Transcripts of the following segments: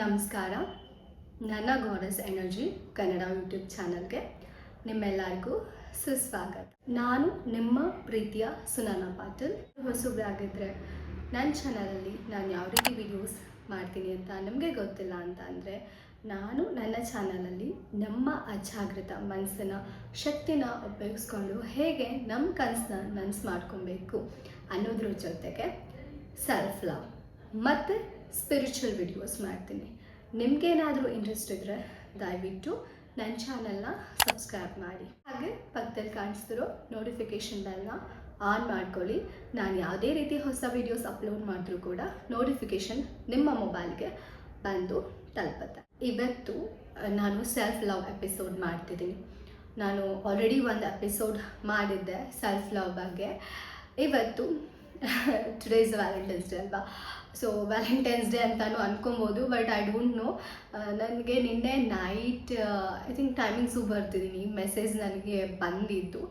ನಮಸ್ಕಾರ. ನನ್ನ goddess energy Kannada YouTube ಚಾನಲ್ಗೆ ನಿಮ್ಮೆಲ್ಲರಿಗೂ ಸುಸ್ವಾಗತ. ನಾನು ನಿಮ್ಮ ಪ್ರೀತಿಯ ಸುನಾನ ಪಾಟೀಲ್. ಹೊಸಬ್ರಾಗಿದ್ದರೆ ನನ್ನ ಚಾನಲಲ್ಲಿ ನಾನು ಯಾವ ರೀತಿ ವಿಡಿಯೋಸ್ ಮಾಡ್ತೀನಿ ಅಂತ ನಿಮಗೆ ಗೊತ್ತಿಲ್ಲ ಅಂತ ಅಂದರೆ, ನಾನು ನನ್ನ ಚಾನಲಲ್ಲಿ ನಮ್ಮ ಅಜಾಗೃತ ಮನಸ್ಸಿನ ಶಕ್ತಿನ ಉಪಯೋಗಿಸ್ಕೊಂಡು ಹೇಗೆ ನಮ್ಮ ಕನಸನ್ನ ನನಸು ಮಾಡ್ಕೊಬೇಕು ಅನ್ನೋದ್ರ ಜೊತೆಗೆ ಸೆಲ್ಫ್ ಲವ್ ಮತ್ತು ಸ್ಪಿರಿಚುವಲ್ ವಿಡಿಯೋಸ್ ಮಾಡ್ತೀನಿ. ನಿಮಗೇನಾದರೂ ಇಂಟ್ರೆಸ್ಟ್ ಇದ್ದರೆ ದಯವಿಟ್ಟು ನನ್ನ ಚಾನಲ್ನ ಸಬ್ಸ್ಕ್ರೈಬ್ ಮಾಡಿ. ಹಾಗೆ ಪಕ್ಕದಲ್ಲಿ ಕಾಣಿಸ್ತಿರೋ ನೋಟಿಫಿಕೇಷನ್ ಬೆಲ್ನ ಆನ್ ಮಾಡ್ಕೊಳ್ಳಿ. ನಾನು ಯಾವುದೇ ರೀತಿ ಹೊಸ ವಿಡಿಯೋಸ್ ಅಪ್ಲೋಡ್ ಮಾಡಿದ್ರೂ ಕೂಡ ನೋಟಿಫಿಕೇಷನ್ ನಿಮ್ಮ ಮೊಬೈಲ್ಗೆ ಬಂದು ತಲುಪುತ್ತೆ. ಇವತ್ತು ನಾನು ಸೆಲ್ಫ್ ಲವ್ ಎಪಿಸೋಡ್ ಮಾಡ್ತಿದ್ದೀನಿ. ನಾನು ಆಲ್ರೆಡಿ ಒಂದು ಎಪಿಸೋಡ್ ಮಾಡಿದ್ದೆ ಸೆಲ್ಫ್ ಲವ್ ಬಗ್ಗೆ. ಇವತ್ತು ಟುಡೇಸ್ ವ್ಯಾಲೆಂಟೈನ್ಸ್ ಡೇ ಅಲ್ವಾ? ಸೊ ವ್ಯಾಲೆಂಟೈನ್ಸ್ ಡೇ ಅಂತಲೂ ಅನ್ಕೊಬೋದು ಬಟ್ ಐ ಡೋಂಟ್ ನೋ ನನಗೆ ನಿನ್ನೆ ನೈಟ್ ಐ ಥಿಂಕ್ ಟೈಮಿಂಗ್ಸು ಬರ್ತಿದ್ದೀನಿ ಮೆಸೇಜ್ ನನಗೆ ಬಂದಿದ್ದು.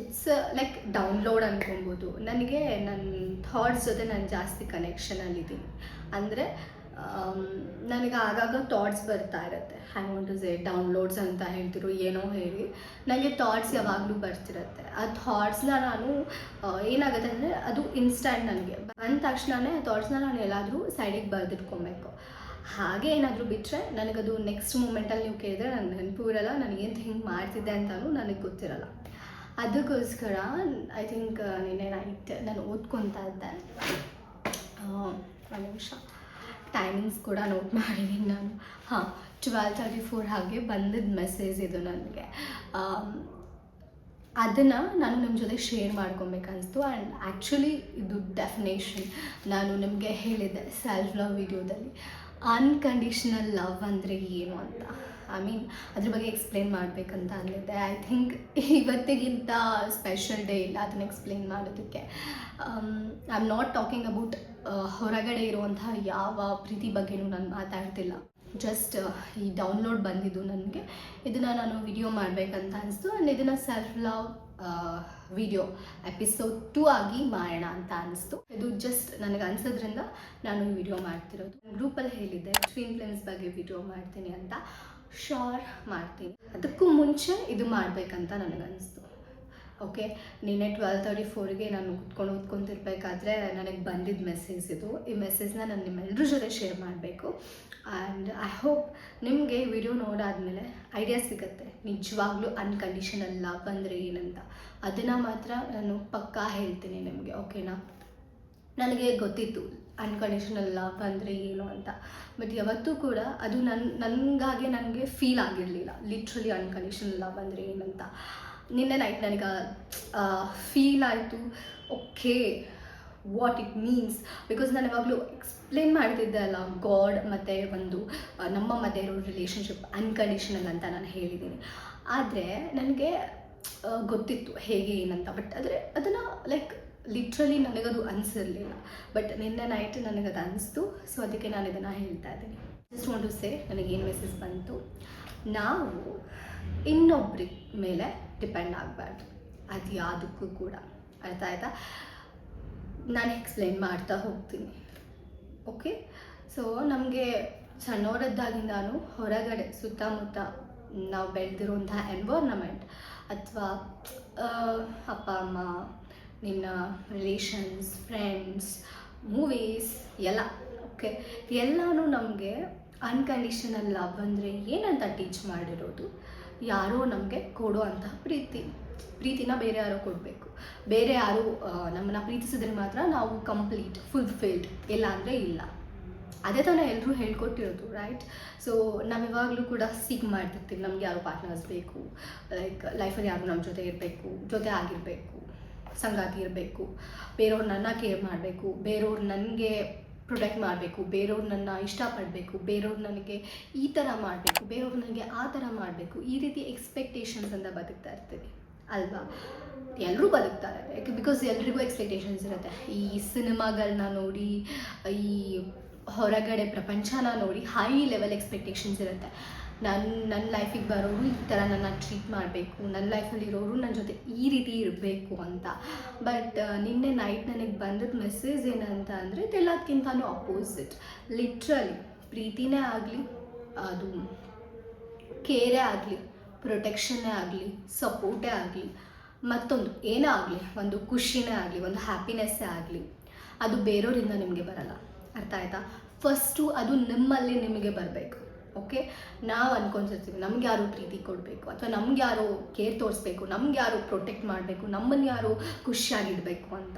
ಇಟ್ಸ್ ಲೈಕ್ ಡೌನ್ಲೋಡ್ ಅನ್ಕೊಬೋದು. ನನಗೆ ನನ್ನ ಥಾಟ್ಸ್ ಜೊತೆ ನಾನು ಜಾಸ್ತಿ ಕನೆಕ್ಷನಲ್ಲಿದ್ದೀನಿ ಅಂದರೆ ನನಗೆ ಆಗಾಗ ಥಾಟ್ಸ್ ಬರ್ತಾ ಇರುತ್ತೆ. ಹ್ಯಾಂಗ್ ಟು ಸೇ ಡೌನ್ಲೋಡ್ಸ್ ಅಂತ ಹೇಳ್ತಿರೋ ಏನೋ ಹೇಳಿ. ನನಗೆ ಥಾಟ್ಸ್ ಯಾವಾಗಲೂ ಬರ್ತಿರತ್ತೆ. ಆ ಥಾಟ್ಸ್ನ ನಾನು ಏನಾಗುತ್ತೆ ಅಂದರೆ ಅದು ಇನ್ಸ್ಟಂಟ್ ನನಗೆ. ಬಂದ ತಕ್ಷಣವೇ ಆ ಥಾಟ್ಸ್ನ ನಾನು ಎಲ್ಲಾದರೂ ಸೈಡಿಗೆ ಬರೆದಿಟ್ಕೊಬೇಕು. ಹಾಗೆ ಏನಾದರೂ ಬಿಟ್ಟರೆ ನನಗದು ನೆಕ್ಸ್ಟ್ ಮೂಮೆಂಟಲ್ಲಿ ನೀವು ಕೇಳಿದ್ರೆ ನನ್ನ ನೆನಪು ಇರಲ್ಲ ನನಗೇನು ಹಿಂಗೆ ಮಾಡ್ತಿದ್ದೆ ಅಂತಲೂ ನನಗೆ ಗೊತ್ತಿರಲ್ಲ. ಅದಕ್ಕೋಸ್ಕರ ಐ ಥಿಂಕ್ ನಿನ್ನೆ ನೈಟ್ ನಾನು ಓದ್ಕೊತಾ ಇದ್ದೆ. ಒಂದು ನಿಮಿಷ. ಟೈಮಿಂಗ್ಸ್ ಕೂಡ ನೋಟ್ ಮಾಡಿದ್ದೀನಿ ನಾನು. ಹಾಂ ಟ್ವೆಲ್ ತರ್ಟಿ ಫೋರ್ ಹಾಗೆ ಬಂದಿದ್ದ ಮೆಸೇಜ್ ಇದು ನನಗೆ. ಅದನ್ನು ನಾನು ನಿಮ್ಮ ಜೊತೆ ಶೇರ್ ಮಾಡ್ಕೊಬೇಕನ್ನಿಸ್ತು ಆ್ಯಂಡ್ ಆ್ಯಕ್ಚುಲಿ ಇದು ಡೆಫಿನೇಷನ್ ನಾನು ನಿಮಗೆ ಹೇಳಿದ್ದೆ ಸೆಲ್ಫ್ ಲವ್ ವಿಡಿಯೋದಲ್ಲಿ ಅನ್ಕಂಡೀಷನಲ್ ಲವ್ ಅಂದರೆ ಏನು ಅಂತ? ಐ ಮೀನ್ ಅದ್ರ ಬಗ್ಗೆ ಎಕ್ಸ್ಪ್ಲೇನ್ ಮಾಡಬೇಕಂತ ಅಂದಿದ್ದೆ ಐ ಥಿಂಕ್ ಇವತ್ತಿಗಿಂತ ಸ್ಪೆಷಲ್ ಡೇ ಇಲ್ಲ ಅದನ್ನು ಎಕ್ಸ್ಪ್ಲೇನ್ ಮಾಡೋದಕ್ಕೆ. I am not talking about ಹೊರಗಡೆ ಇರುವಂತಹ ಯಾವ ಪ್ರೀತಿ ಬಗ್ಗೆನೂ ನಾನು ಮಾತಾಡ್ತಿಲ್ಲ. ಜಸ್ಟ್ ಈ ಡೌನ್ಲೋಡ್ ಬಂದಿದ್ದು ನನಗೆ. ಇದನ್ನು ನಾನು ವಿಡಿಯೋ ಮಾಡಬೇಕಂತ ಅನಿಸ್ತು. ಆ್ಯಂಡ್ ಇದನ್ನು self love video episode two ಆಗಿ ಮಾಡೋಣ ಅಂತ ಅನಿಸ್ತು. ಇದು ಜಸ್ಟ್ ನನಗೆ ಅನ್ಸೋದ್ರಿಂದ ನಾನು ವಿಡಿಯೋ ಮಾಡ್ತಿರೋದು. ಗ್ರೂಪಲ್ಲಿ ಹೇಳಿದ್ದೆ ಸ್ಕ್ರೀನ್ ಪ್ಲೇನ್ಸ್ ಬಗ್ಗೆ ವಿಡಿಯೋ ಮಾಡ್ತೀನಿ ಅಂತ. ಶೋರ್ ಮಾಡ್ತೀನಿ. ಅದಕ್ಕೂ ಮುಂಚೆ ಇದು ಮಾಡಬೇಕಂತ ನನಗನ್ನಿಸ್ತು ಓಕೆ, ನಿನ್ನೆ ಟ್ವೆಲ್ ತರ್ಟಿ ಫೋರ್ಗೆ ನಾನು ಕುತ್ಕೊಂಡು ಓದ್ಕೊತಿರ್ಬೇಕಾದ್ರೆ ನನಗೆ ಬಂದಿದ್ದ ಮೆಸೇಜ್ ಇದು. ಈ ಮೆಸೇಜ್ನ ನಾನು ನಿಮ್ಮೆಲ್ಲರ ಜೊತೆ ಶೇರ್ ಮಾಡಬೇಕು. ಆ್ಯಂಡ್ ಐ ಹೋಪ್ ನಿಮಗೆ ವಿಡಿಯೋ ನೋಡಾದಮೇಲೆ ಐಡಿಯಾ ಸಿಗುತ್ತೆ. ನಿಜವಾಗ್ಲೂ ಅನ್ಕಂಡೀಷನಲ್ ಲವ್ ಅಂದರೆ ಏನಂತ. ಅದನ್ನು ಮಾತ್ರ ನಾನು ಪಕ್ಕಾ ಹೇಳ್ತೀನಿ ನಿಮಗೆ ಓಕೆನಾ ನನಗೆ ಗೊತ್ತಿತ್ತು ಅನ್ಕಂಡೀಷನಲ್ ಲವ್ ಅಂದರೆ ಏನು ಅಂತ. ಬಟ್ ಯಾವತ್ತೂ ಕೂಡ ಅದು ನನ್ನ ನನಗಾಗೆ ನನಗೆ ಫೀಲ್ ಆಗಿರಲಿಲ್ಲ. ಲಿಟ್ರಲಿ ಅನ್ಕಂಡೀಷನಲ್ ಲವ್ ಅಂದರೆ ಏನಂತ. ನಿನ್ನೆ ನೈಟ್ ನನಗೆ ಫೀಲ್ ಆಯಿತು. Okay what it means because ನಾನು ಯಾವಾಗಲೂ ಎಕ್ಸ್ಪ್ಲೇನ್ ಮಾಡ್ತಿದ್ದೆ ಅಲ್ಲ ಗಾಡ್ ಮತ್ತು ಒಂದು ನಮ್ಮ ಮಧ್ಯೆ ಇರೋ ರಿಲೇಷನ್ಶಿಪ್ ಅನ್ಕಂಡೀಷನಲ್ ಅಂತ ನಾನು ಹೇಳಿದ್ದೀನಿ. ಆದರೆ ನನಗೆ ಗೊತ್ತಿತ್ತು ಹೇಗೆ, ಏನಂತ. ಬಟ್ ಆದರೆ ಅದನ್ನು ಲೈಕ್ ಲಿಟ್ರಲಿ ನನಗದು ಅನಿಸಿರಲಿಲ್ಲ. ಬಟ್ ನಿನ್ನೆ ನೈಟ್ ನನಗದು ಅನಿಸ್ತು. ಸೊ ಅದಕ್ಕೆ ನಾನು ಇದನ್ನು ಹೇಳ್ತಾ ಇದ್ದೀನಿ. ಜಸ್ಟ್ ವಾಂಟ್ ಟು ಸೇ ನನಗೇನು ಮೆಸೇಜ್ ಬಂತು? ನಾವು ಇನ್ನೊಬ್ರ ಮೇಲೆ ಡಿಪೆಂಡ್ ಆಗಬಾರ್ದು. ಅದು ಯಾವುದಕ್ಕೂ ಕೂಡ. ಅರ್ಥ ಆಯಿತಾ? ನಾನು ಎಕ್ಸ್ಪ್ಲೇನ್ ಮಾಡ್ತಾ ಹೋಗ್ತೀನಿ. ಓಕೆ ಸೊ ನಮಗೆ ಸಣ್ಣವರದ್ದಾಗಿಂದಾನು ಹೊರಗಡೆ ಸುತ್ತಮುತ್ತ ನಾವು ಬೆಳೆದಿರುವಂಥ ಎನ್ವೈರ್ನಮೆಂಟ್ ಅಥವಾ ಅಪ್ಪ, ಅಮ್ಮ, ನಿನ್ನ ರಿಲೇಷನ್ಸ್ ಫ್ರೆಂಡ್ಸ್ ಮೂವೀಸ್ ಎಲ್ಲ ಓಕೆ ಎಲ್ಲನೂ ನಮಗೆ ಅನ್ಕಂಡೀಷನಲ್ ಲವ್ ಅಂದರೆ ಏನಂತ ಟೀಚ್ ಮಾಡಿರೋದು? ಯಾರೋ ನಮಗೆ ಕೊಡುವಂತಹ ಪ್ರೀತಿ. ಪ್ರೀತಿನ ಬೇರೆ ಯಾರೋ ಕೊಡಬೇಕು. ಬೇರೆ ಯಾರು ನಮ್ಮನ್ನು ಪ್ರೀತಿಸಿದ್ರೆ ಮಾತ್ರ ನಾವು ಕಂಪ್ಲೀಟ್ ಫುಲ್ಫಿಲ್ಡ್ ಇಲ್ಲ ಅಂದರೆ ಇಲ್ಲ. ಅದೇ ಥರ ಎಲ್ಲರೂ ಹೇಳ್ಕೊಟ್ಟಿರೋದು ರೈಟ್ ಸೊ ನಾವು ಇವಾಗಲೂ ಕೂಡ ಸೀಕ್ ಮಾಡ್ತಿರ್ತೀವಿ, ನಮ್ಗೆ ಯಾರು ಪಾರ್ಟ್ನರ್ಸ್ ಬೇಕು ಲೈಕ್ ಲೈಫಲ್ಲಿ ಯಾರು ನಮ್ಮ ಜೊತೆ ಇರಬೇಕು, ಜೊತೆ ಆಗಿರಬೇಕು, ಸಂಗಾತಿ ಇರಬೇಕು ಬೇರೆಯವ್ರು ನನ್ನ ಕೇರ್ ಮಾಡಬೇಕು ಬೇರೆಯವ್ರು ನನಗೆ ಪ್ರೊಟೆಕ್ಟ್ ಮಾಡಬೇಕು ಬೇರೆಯವ್ರು ನನ್ನ ಇಷ್ಟಪಡಬೇಕು ಬೇರೆಯವ್ರು ನನಗೆ ಈ ಥರ ಮಾಡಬೇಕು ಬೇರೆಯವ್ರು ನನಗೆ ಆ ಥರ ಮಾಡಬೇಕು, ಈ ರೀತಿ ಎಕ್ಸ್ಪೆಕ್ಟೇಷನ್ಸ್ ಅಂತ ಬದುಕ್ತಾ ಇರ್ತೀವಿ, ಅಲ್ವಾ? ಎಲ್ಲರೂ ಬದುಕ್ತಾರೆ ಯಾಕೆ? ಬಿಕಾಸ್ ಎಲ್ರಿಗೂ ಎಕ್ಸ್ಪೆಕ್ಟೇಷನ್ಸ್ ಇರುತ್ತೆ. ಈ ಸಿನಿಮಾಗಳನ್ನ ನೋಡಿ, ಈ ಹೊರಗಡೆ ಪ್ರಪಂಚನ ನೋಡಿ ಹೈ ಲೆವೆಲ್ ಎಕ್ಸ್ಪೆಕ್ಟೇಷನ್ಸ್ ಇರುತ್ತೆ. ನನ್ನ ನನ್ನ ಲೈಫಿಗೆ ಬರೋರು ಈ ಥರ ನನ್ನ ಟ್ರೀಟ್ ಮಾಡಬೇಕು ನನ್ನ ಲೈಫಲ್ಲಿರೋರು ನನ್ನ ಜೊತೆ ಈ ರೀತಿ ಇರಬೇಕು ಅಂತ. ಬಟ್ ನಿನ್ನೆ ನೈಟ್ ನನಗೆ ಬಂದದ್ದು ಮೆಸೇಜ್ ಏನಂತ ಅಂದರೆ ಇದೆಲ್ಲದಕ್ಕಿಂತನೂ ಅಪೋಸಿಟ್ ಲಿಟ್ರಲಿ ಪ್ರೀತಿನೇ ಆಗಲಿ, ಅದು ಕೇರೇ ಆಗಲಿ ಪ್ರೊಟೆಕ್ಷನ್ನೇ ಆಗಲಿ ಸಪೋರ್ಟೇ ಆಗಲಿ, ಮತ್ತೊಂದು ಏನೇ ಆಗಲಿ, ಒಂದು ಖುಷಿನೇ ಆಗಲಿ, ಒಂದು ಹ್ಯಾಪಿನೆಸ್ಸೇ ಆಗಲಿ, ಅದು ಬೇರೆಯವರಿಂದ ನಿಮಗೆ ಬರಲ್ಲ. ಅರ್ಥ ಆಯ್ತಾ? ಫಸ್ಟು ಅದು ನಿಮ್ಮಲ್ಲಿ ನಿಮಗೆ ಬರಬೇಕು. ಓಕೆ? ನಾವು ಅನ್ಕೊಂಡಿರ್ತೀವಿ ನಮ್ಗೆ ಯಾರು ಪ್ರೀತಿ ಕೊಡಬೇಕು ಅಥವಾ ನಮ್ಗೆ ಯಾರು ಕೇರ್ ತೋರಿಸ್ಬೇಕು, ನಮ್ಗೆ ಯಾರು ಪ್ರೊಟೆಕ್ಟ್ ಮಾಡಬೇಕು ನಮ್ಮನ್ನು ಯಾರು ಖುಷಿಯಾಗಿಡಬೇಕು ಅಂತ.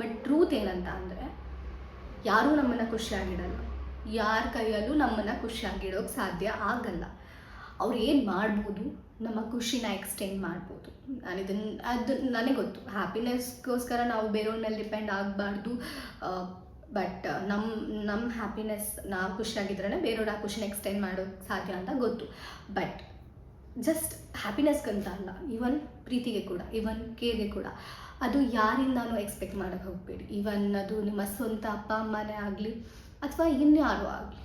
ಬಟ್ ಟ್ರೂತ್ ಏನಂತ ಅಂದರೆ, ಯಾರೂ ನಮ್ಮನ್ನು ಖುಷಿಯಾಗಿಡಲ್ಲ ಯಾರ ಕೈಯಲ್ಲೂ ನಮ್ಮನ್ನು ಖುಷಿಯಾಗಿಡೋಕ್ಕೆ ಸಾಧ್ಯ ಆಗಲ್ಲ. ಅವ್ರು ಏನು ಮಾಡ್ಬೋದು, ನಮ್ಮ ಖುಷಿನ ಎಕ್ಸ್ಟೆಂಡ್ ಮಾಡ್ಬೋದು. ನಾನು ಇದನ್ನು ಅದು ನನಗೆ ಗೊತ್ತು. ಹ್ಯಾಪಿನೆಸ್ಗೋಸ್ಕರ ನಾವು ಬೇರೆಯವ್ರ ಮೇಲೆ ಡಿಪೆಂಡ್ ಆಗಬಾರ್ದು ಬಟ್ ನಮ್ಮ ನಮ್ಮ ಹ್ಯಾಪಿನೆಸ್ ನಾವು ಖುಷಿಯಾಗಿದ್ರೇ ಬೇರೆಯವ್ರ ಆ ಖುಷಿನ ಎಕ್ಸ್ಟೆಂಡ್ ಮಾಡೋಕ್ಕೆ ಸಾಧ್ಯ ಅಂತ ಗೊತ್ತು. ಬಟ್ ಜಸ್ಟ್ ಹ್ಯಾಪಿನೆಸ್ಗಂತ ಅಲ್ಲ ಈವನ್ ಪ್ರೀತಿಗೆ ಕೂಡ ಇವನ್ ಕೇರ್ಗೆ ಕೂಡ, ಅದು ಯಾರಿಂದಾನು ಎಕ್ಸ್ಪೆಕ್ಟ್ ಮಾಡೋಕ್ಕೆ ಹೋಗಬೇಡಿ. ಈವನ್ ಅದು ನಿಮ್ಮ ಸ್ವಂತ ಅಪ್ಪ, ಅಮ್ಮನೇ ಆಗಲಿ, ಅಥವಾ ಇನ್ಯಾರು ಆಗಲಿ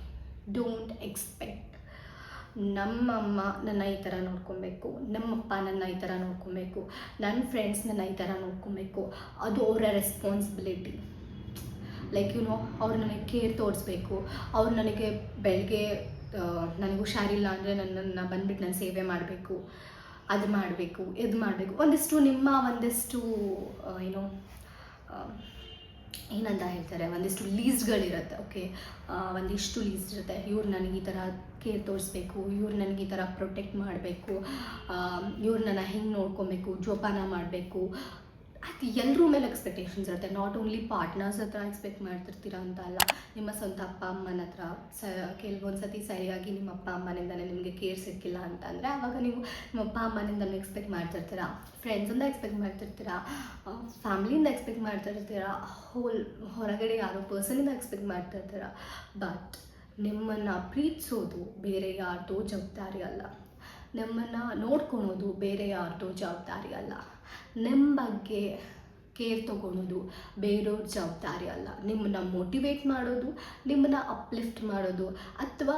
ಡೋಂಟ್ ಎಕ್ಸ್ಪೆಕ್ಟ್ ನಮ್ಮಮ್ಮ ನನ್ನ ಈ ಥರ ನೋಡ್ಕೊಬೇಕು ನಮ್ಮಪ್ಪ ನನ್ನ ಈ ಥರ ನೋಡ್ಕೊಬೇಕು ನನ್ನ ಫ್ರೆಂಡ್ಸ್ ನನ್ನ ಈ ಥರ ನೋಡ್ಕೊಬೇಕು, ಅದು ಅವರ ರೆಸ್ಪಾನ್ಸಿಬಿಲಿಟಿ ಲೈಕ್ ಯು ನೋ ಅವ್ರು ನನಗೆ ಕೇರ್ ತೋರಿಸ್ಬೇಕು. ಅವ್ರು ನನಗೆ ಬೆಳಗ್ಗೆ ನನಗೆ ಹುಷಾರಿಲ್ಲ ಅಂದರೆ ನನ್ನನ್ನು ಬಂದುಬಿಟ್ಟು ನಾನು ಸೇವೆ ಮಾಡಬೇಕು. ಅದು ಮಾಡಬೇಕು, ಇದು ಮಾಡಬೇಕು. ಒಂದಿಷ್ಟು ನಿಮ್ಮ, ಒಂದಿಷ್ಟು ಏನೋ ಏನಂತ ಹೇಳ್ತಾರೆ, ಒಂದಿಷ್ಟು ಲೀಸ್ಟ್ಗಳಿರುತ್ತೆ ಓಕೆ ಒಂದಿಷ್ಟು ಲೀಸ್ಟ್ ಇರುತ್ತೆ. ಇವ್ರು ನನಗೆ ಈ ಥರ ಕೇರ್ ತೋರಿಸ್ಬೇಕು, ಇವ್ರು ನನಗೆ ಈ ಥರ ಪ್ರೊಟೆಕ್ಟ್ ಮಾಡಬೇಕು. ಇವ್ರು ನನ್ನ ಹೆಂಗೆ ನೋಡ್ಕೊಬೇಕು, ಜೋಪಾನ ಮಾಡಬೇಕು. ಅದು ಎಲ್ಲರೂ ಮೇಲೆ ಎಕ್ಸ್ಪೆಕ್ಟೇಷನ್ಸ್ ಇರುತ್ತೆ. ನಾಟ್ ಓನ್ಲಿ ಪಾರ್ಟ್ನರ್ಸ್ ಹತ್ರ ಎಕ್ಸ್ಪೆಕ್ಟ್ ಮಾಡ್ತಿರ್ತೀರ ಅಂತ ಅಲ್ಲ, ನಿಮ್ಮ ಸ್ವಂತ ಅಪ್ಪ ಅಮ್ಮನ ಹತ್ರ, ಸ, ಕೆಲವೊಂದು ಸತಿ ಸರಿಯಾಗಿ ನಿಮ್ಮ ಅಪ್ಪ ಅಮ್ಮನಿಂದಲೇ ನಿಮಗೆ ಕೇರ್ ಸಿಕ್ಕಿಲ್ಲ ಅಂತ ಅಂದರೆ ಆವಾಗ ನೀವು ನಿಮ್ಮ ಅಪ್ಪ ಅಮ್ಮನಿಂದಲೂ ಎಕ್ಸ್ಪೆಕ್ಟ್ ಮಾಡ್ತಿರ್ತೀರ. ಫ್ರೆಂಡ್ಸಿಂದ ಎಕ್ಸ್ಪೆಕ್ಟ್ ಮಾಡ್ತಿರ್ತೀರ ಫ್ಯಾಮಿಲಿಯಿಂದ ಎಕ್ಸ್ಪೆಕ್ಟ್ ಮಾಡ್ತಿರ್ತೀರ ಹೋಲ್ ಹೊರಗಡೆ ಯಾರೋ ಪರ್ಸನಿಂದ ಎಕ್ಸ್ಪೆಕ್ಟ್ ಮಾಡ್ತಿರ್ತೀರ. ಬಟ್ ನಿಮ್ಮನ್ನು ಪ್ರೀತಿಸೋದು ಬೇರೆ ಯಾರ್ದೋ ಜವಾಬ್ದಾರಿ ಅಲ್ಲ. ನಿಮ್ಮನ್ನು ನೋಡ್ಕೊಳೋದು ಬೇರೆ ಯಾರ್ದೋ ಜವಾಬ್ದಾರಿ ಅಲ್ಲ. ನಿಮ್ಮ ಬಗ್ಗೆ ಕೇರ್ ತೊಗೊಳೋದು ಬೇರೆಯವ್ರ ಜವಾಬ್ದಾರಿ ಅಲ್ಲ. ನಿಮ್ಮನ್ನ ಮೋಟಿವೇಟ್ ಮಾಡೋದು ನಿಮ್ಮನ್ನ ಅಪ್ಲಿಫ್ಟ್ ಮಾಡೋದು ಅಥವಾ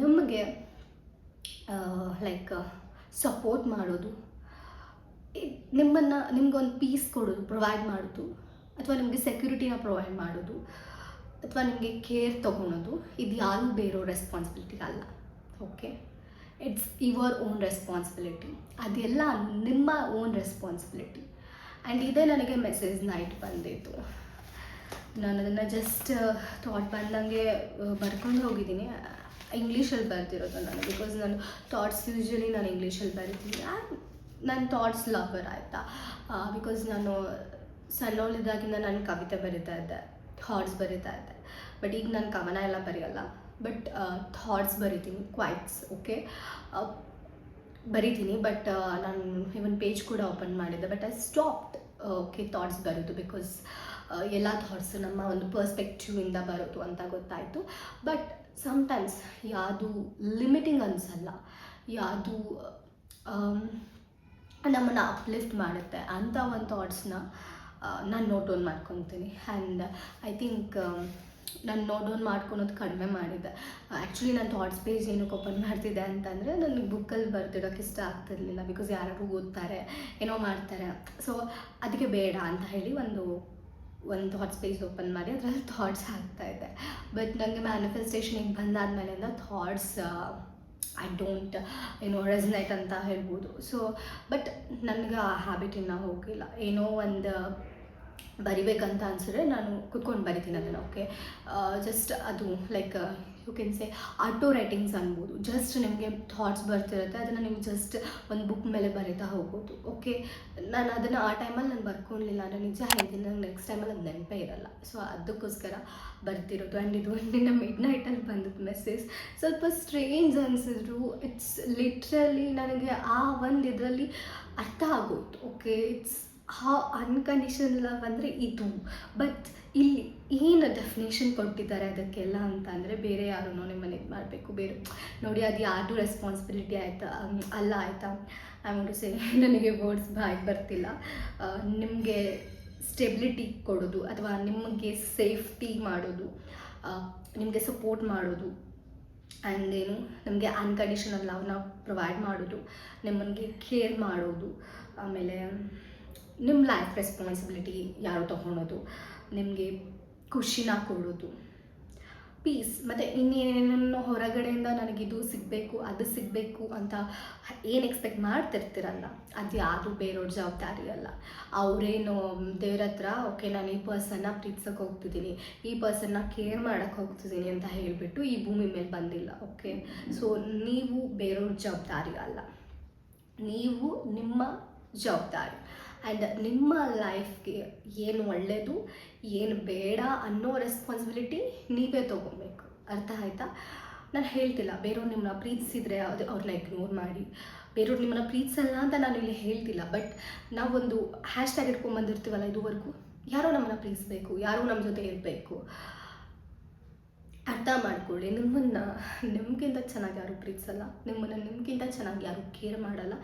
ನಿಮಗೆ ಲೈಕ್ ಸಪೋರ್ಟ್ ಮಾಡೋದು. ನಿಮ್ಮನ್ನು, ನಿಮ್ಗೊಂದು ಪೀಸ್ ಕೊಡೋದು ಪ್ರೊವೈಡ್ ಮಾಡೋದು ಅಥವಾ ನಿಮಗೆ ಸೆಕ್ಯೂರಿಟಿನ ಪ್ರೊವೈಡ್ ಮಾಡೋದು ಅಥವಾ ನಿಮಗೆ ಕೇರ್ ತೊಗೊಳೋದು. ಇದು ಯಾರು ಬೇರೋ ರೆಸ್ಪಾನ್ಸಿಬಿಲಿಟಿ ಅಲ್ಲ. Okay it's your own responsibility ಅದೆಲ್ಲ ನಿಮ್ಮ ಓನ್ ರೆಸ್ಪಾನ್ಸಿಬಿಲಿಟಿ ಆ್ಯಂಡ್ ಇದೇ ನನಗೆ ಮೆಸೇಜ್ ನೈಟ್ ಬಂದಿತ್ತು ನಾನು ಅದನ್ನು ಜಸ್ಟ್ ಥಾಟ್ ಬಂದಂಗೆ ಬರ್ಕೊಂಡು ಹೋಗಿದ್ದೀನಿ. ಇಂಗ್ಲೀಷಲ್ಲಿ ಬರ್ತಿರೋದು ನಾನು ಬಿಕಾಸ್ ನಾನು ಥಾಟ್ಸ್ ಯೂಶ್ವಲಿ ನಾನು ಇಂಗ್ಲೀಷಲ್ಲಿ ಬರಿತೀನಿ. ನನ್ನ ಥಾಟ್ಸ್ ಲವರ್ ಆಯಿತಾ? ಬಿಕಾಸ್ ನಾನು ಸಣ್ಣವಳಿದ್ದಾಗಿಂದ ನಾನು ಕವಿತೆ ಬರಿತಾ ಇದ್ದೆ ಥಾಟ್ಸ್ ಬರಿತಾ ಇದ್ದೆ. ಬಟ್ ಈಗ ನಾನು ಕವನ ಎಲ್ಲ ಬರೆಯಲ್ಲ. ಬಟ್ ಥಾಟ್ಸ್ ಬರಿತೀನಿ ಕ್ವೈಟ್ಸ್ ಓಕೆ ಬರಿತೀನಿ ಬಟ್ ನಾನು ಇವನ್ ಪೇಜ್ ಕೂಡ ಓಪನ್ ಮಾಡಿದ್ದೆ but I stopped okay thoughts ಬರೋದು ಬಿಕಾಸ್ ಎಲ್ಲ ಥಾಟ್ಸ್ ನಮ್ಮ ಒಂದು ಪರ್ಸ್ಪೆಕ್ಟಿವಿಂದ ಬರೋದು ಅಂತ ಗೊತ್ತಾಯಿತು. ಬಟ್ ಸಮ್ಟೈಮ್ಸ್ ಯಾವುದು ಲಿಮಿಟಿಂಗ್ ಅನ್ಸಲ್ಲ, ಯಾವುದು ನಮ್ಮನ್ನು ಅಪ್ಲಿಫ್ಟ್ ಮಾಡುತ್ತೆ ಅಂಥ ಒಂದು ಥಾಟ್ಸ್ನ ನಾನು ನೋಟ್ ಡೌನ್ ಮಾಡ್ಕೊತೀನಿ. ಆ್ಯಂಡ್ ಐ ಥಿಂಕ್ ನಾನು ನೋಟ್ ಡೌನ್ ಮಾಡ್ಕೊಳೋದು ಕಡಿಮೆ ಮಾಡಿದ್ದೆ ಆ್ಯಕ್ಚುಲಿ ನಾನು ಥಾಟ್ಸ್ ಪೇಜ್ ಏನಕ್ಕೆ ಓಪನ್ ಮಾಡ್ತಿದ್ದೆ ಅಂತಂದರೆ ನನಗೆ ಬುಕ್ಕಲ್ಲಿ ಬರ್ತಿಡೋಕೆ ಇಷ್ಟ ಆಗ್ತಿರ್ಲಿಲ್ಲ ಬಿಕಾಸ್ ಯಾರಿಗೂ ಓದ್ತಾರೆ, ಏನೋ ಮಾಡ್ತಾರೆ. ಸೊ ಅದಕ್ಕೆ ಬೇಡ ಅಂತ ಹೇಳಿ ಒಂದು ಒಂದು ಥಾಟ್ಸ್ ಪೇಜ್ ಓಪನ್ ಮಾಡಿ, ಅದರಲ್ಲಿ ಥಾಟ್ಸ್ ಇದೆ ಬಟ್ ನನಗೆ ಮ್ಯಾನಿಫೆಸ್ಟೇಷನಿಗೆ ಬಂದಾದ್ಮೇಲಿಂದ ಥಾಟ್ಸ್ ಐ ಡೋಂಟ್ ಏನೋ ರೆಸನೈಟ್ ಅಂತ ಹೇಳ್ಬೋದು. ಸೊ ಬಟ್ ನನಗೆ ಆ ಹ್ಯಾಬಿಟ್ ಇನ್ನೂ ಹೋಗಿಲ್ಲ. ಏನೋ ಒಂದು ಬರಿಬೇಕಂತ ಅನ್ಸಿದ್ರೆ ನಾನು ಕುತ್ಕೊಂಡು ಬರಿತೀನಿ ಅದನ್ನು ಓಕೆ ಜಸ್ಟ್ ಅದು like you can say auto writings ಅನ್ಬೋದು. ಜಸ್ಟ್ ನಿಮಗೆ ಥಾಟ್ಸ್ ಬರ್ತಿರುತ್ತೆ, ಅದನ್ನು ನೀವು ಜಸ್ಟ್ ಒಂದು ಬುಕ್ ಮೇಲೆ ಬರೀತಾ ಹೋಗ್ಬೋದು ಓಕೆ ನಾನು ಅದನ್ನು ಆ ಟೈಮಲ್ಲಿ ನಾನು ಬರ್ಕೊಳ್ಲಿಲ್ಲ ಅಂದರೆ ನಿಜ ಹೇಳ್ತೀನಿ, ನಂಗೆ ನೆಕ್ಸ್ಟ್ ಟೈಮಲ್ಲಿ ಅದು ನೆನಪೇ ಇರಲ್ಲ. ಸೊ ಅದಕ್ಕೋಸ್ಕರ ಬರ್ತಿರೋದು. ಆ್ಯಂಡ್ ಇದು ಒಂದಿನ ಮಿಡ್ ನೈಟಲ್ಲಿ ಬಂದಿದ್ದು ಮೆಸೇಜ್ ಸ್ವಲ್ಪ ಸ್ಟ್ರೇಂಜ್ ಅನಿಸಿದ್ರು. ಇಟ್ಸ್ ಲಿಟ್ರಲಿ ನನಗೆ ಆ ಒಂದು ಇದರಲ್ಲಿ ಅರ್ಥ ಆಗೋದು ಓಕೆ ಇಟ್ಸ್ ಹಾ ಅನ್ಕಂಡೀಷನ್ ಲವ್ ಅಂದರೆ ಇದು. ಬಟ್ ಇಲ್ಲಿ ಏನು ಡೆಫಿನೇಷನ್ ಕೊಟ್ಟಿದ್ದಾರೆ ಅದಕ್ಕೆಲ್ಲ ಅಂತ ಅಂದರೆ ಬೇರೆ ಯಾರೂ ನಿಮ್ಮನ್ನು ಇದು ಮಾಡಬೇಕು. ಬೇರೆ ನೋಡಿ ಅದು ಯಾರ್ದು ರೆಸ್ಪಾನ್ಸಿಬಿಲಿಟಿ ಆಯಿತಾ? ಅಲ್ಲ ಆಯಿತಾ? ಐ ವಾಂಟ್ ಸೇ ನನಗೆ ವರ್ಡ್ಸ್ ಬಾಯಿಗೆ ಬರ್ತಿಲ್ಲ. ನಿಮಗೆ ಸ್ಟೆಬಿಲಿಟಿ ಕೊಡೋದು ಅಥವಾ ನಿಮಗೆ ಸೇಫ್ಟಿ ಮಾಡೋದು ನಿಮಗೆ ಸಪೋರ್ಟ್ ಮಾಡೋದು ಆ್ಯಂಡ್ ಏನು, ನಿಮಗೆ ಅನ್ಕಂಡೀಷನಲ್ ಲವ್ನ ಪ್ರೊವೈಡ್ ಮಾಡೋದು, ನಿಮ್ಮನಿಗೆ ಕೇರ್ ಮಾಡೋದು, ಆಮೇಲೆ ನಿಮ್ಮ ಲೈಫ್ ರೆಸ್ಪಾನ್ಸಿಬಿಲಿಟಿ ಯಾರು ತೊಗೊಳೋದು? ನಿಮಗೆ ಖುಷಿನ ಕೊಡೋದು. ಪೀಸ್ ಮತ್ತು ಇನ್ನೇನೇನೋ ಹೊರಗಡೆಯಿಂದ ನನಗಿದು ಸಿಗಬೇಕು, ಅದು ಸಿಗಬೇಕು ಅಂತ ಏನು ಎಕ್ಸ್ಪೆಕ್ಟ್ ಮಾಡ್ತಿರ್ತೀರಲ್ಲ? ಅದು ಯಾರು ಬೇರೆಯವ್ರ ಜವಾಬ್ದಾರಿ ಅಲ್ಲ. ಅವರೇನು, ದೇವ್ರ ಹತ್ರ ಓಕೆ ನಾನು ಈ ಪರ್ಸನ್ನ ಪ್ರೀತಿಸೋಕೆ ಹೋಗ್ತಿದ್ದೀನಿ. ಈ ಪರ್ಸನ್ನ ಕೇರ್ ಮಾಡೋಕ್ಕೆ ಹೋಗ್ತಿದ್ದೀನಿ ಅಂತ ಹೇಳಿಬಿಟ್ಟು ಈ ಭೂಮಿ ಮೇಲೆ ಬಂದಿಲ್ಲ. ಓಕೆ ಸೊ ನೀವು ಬೇರೆಯವ್ರ ಜವಾಬ್ದಾರಿ ಅಲ್ಲ. ನೀವು ನಿಮ್ಮ ಜವಾಬ್ದಾರಿ. ಆ್ಯಂಡ್ ನಿಮ್ಮ ಲೈಫ್ಗೆ ಏನು ಒಳ್ಳೆಯದು ಏನು ಬೇಡ ಅನ್ನೋ ರೆಸ್ಪಾನ್ಸಿಬಿಲಿಟಿ ನೀವೇ ತೊಗೊಬೇಕು. ಅರ್ಥ ಆಯ್ತಾ? ನಾನು ಹೇಳ್ತಿಲ್ಲ, ಬೇರೆಯವ್ರು ನಿಮ್ಮನ್ನ ಪ್ರೀತಿಸಿದ್ರೆ ಅದು ಅವ್ರನ್ನ ಇಗ್ನೋರ್ ಮಾಡಿ. ಬೇರೆಯವ್ರು ನಿಮ್ಮನ್ನ ಪ್ರೀತಿಸಲ್ಲ ಅಂತ ನಾನು ಇಲ್ಲಿ ಹೇಳ್ತಿಲ್ಲ ಬಟ್ ನಾವೊಂದು ಹ್ಯಾಶ್ ಟ್ಯಾಗ್ ಇಟ್ಕೊಂಡ್ಬಂದಿರ್ತೀವಲ್ಲ ಇದುವರೆಗೂ, ಯಾರೋ ನಮ್ಮನ್ನ ಪ್ರೀತಿಸ್ಬೇಕು, ಯಾರೋ ನಮ್ಮ ಜೊತೆ ಇರಬೇಕು. ಅರ್ಥ ಮಾಡ್ಕೊಳ್ಳಿ. ನಿಮ್ಮನ್ನು, ನಿಮಗಿಂತ ಚೆನ್ನಾಗಿ ಯಾರು ಪ್ರೀತಿಸಲ್ಲ. ನಿಮ್ಮನ್ನು, ನಿಮಗಿಂತ ಚೆನ್ನಾಗಿ ಯಾರು ಕೇರ್ ಮಾಡಲ್ಲ.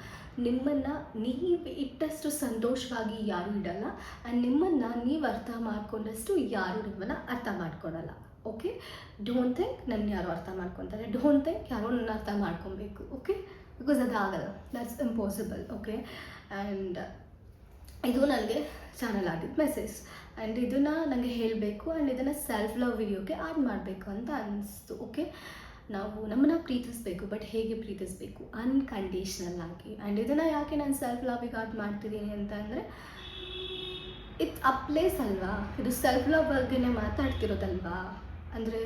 ನಿಮ್ಮನ್ನು ನೀವು ಇಟ್ಟಷ್ಟು ಸಂತೋಷವಾಗಿ ಯಾರು ಇಡಲ್ಲ. ಆ್ಯಂಡ್ ನಿಮ್ಮನ್ನು ನೀವು ಅರ್ಥ ಮಾಡ್ಕೊಂಡಷ್ಟು ಯಾರು ನಿಮ್ಮನ್ನು ಅರ್ಥ ಮಾಡ್ಕೊಳಲ್ಲ. ಓಕೆ ಡೋಂಟ್ ಥಿಂಕ್ ನನ್ನ ಯಾರು ಅರ್ಥ ಮಾಡ್ಕೊತಾರೆ. ಡೋಂಟ್ ಥಿಂಕ್ ಯಾರೋ ನನ್ನ ಅರ್ಥ ಮಾಡ್ಕೊಬೇಕು. ಓಕೆ ಬಿಕಾಸ್ ಅದಾಗಲ್ಲ. ದಟ್ಸ್ ಇಂಪಾಸಿಬಲ್ ಓಕೆ ಆ್ಯಂಡ್ ಇದು ನನಗೆ ಚಾನಲ್ ಆಗಿದ್ದ ಮೆಸೇಜ್ ಆ್ಯಂಡ್ ಇದನ್ನು ನನಗೆ ಹೇಳಬೇಕು ಆ್ಯಂಡ್ ಇದನ್ನು ಸೆಲ್ಫ್ ಲವ್ ವಿಡಿಯೋಗೆ ಆ್ಯಡ್ ಮಾಡಬೇಕು ಅಂತ ಅನ್ನಿಸ್ತು ಓಕೆ ನಾವು ನಮ್ಮನ್ನು ಪ್ರೀತಿಸಬೇಕು ಬಟ್ ಹೇಗೆ ಪ್ರೀತಿಸಬೇಕು? ಅನ್ಕಂಡೀಷನಲ್ ಆಗಿ. ಆ್ಯಂಡ್ ಇದನ್ನು ಯಾಕೆ ನಾನು ಸೆಲ್ಫ್ ಲವಿಗೆ ಆ್ಯಡ್ ಮಾಡ್ತಿದ್ದೀನಿ ಅಂತ ಅಂದರೆ ಇಟ್ಸ್ ಅ ಪ್ಲೇಸ್ ಅಲ್ವಾ? ಇದು ಸೆಲ್ಫ್ ಲವ್ ಬಗ್ಗೆನೇ ಮಾತಾಡ್ತಿರೋದಲ್ವಾ? ಅಂದರೆ